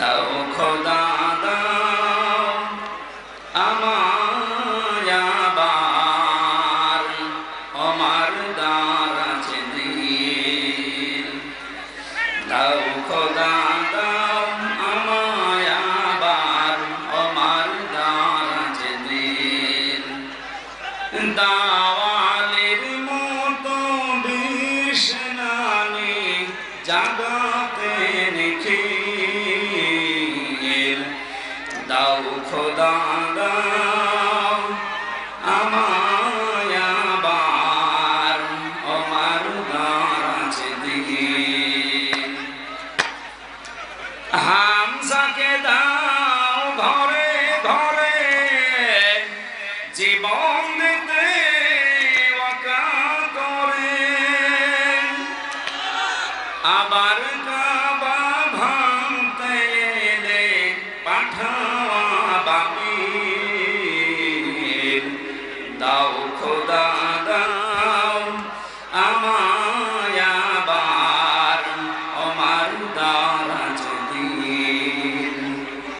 দাও, খোদা দাও আমায় আবার আমার দ্বার আছে দিন দাও, খোদা দাও, আমায় আবার আমার দ্বার আছে দিন দাওয়ালের মতো বিষ্ণানি জাগাতে হামসাকে দাও ঘরে ঘরে জীবন দিতে করে। আবার কাবা দাও খোদা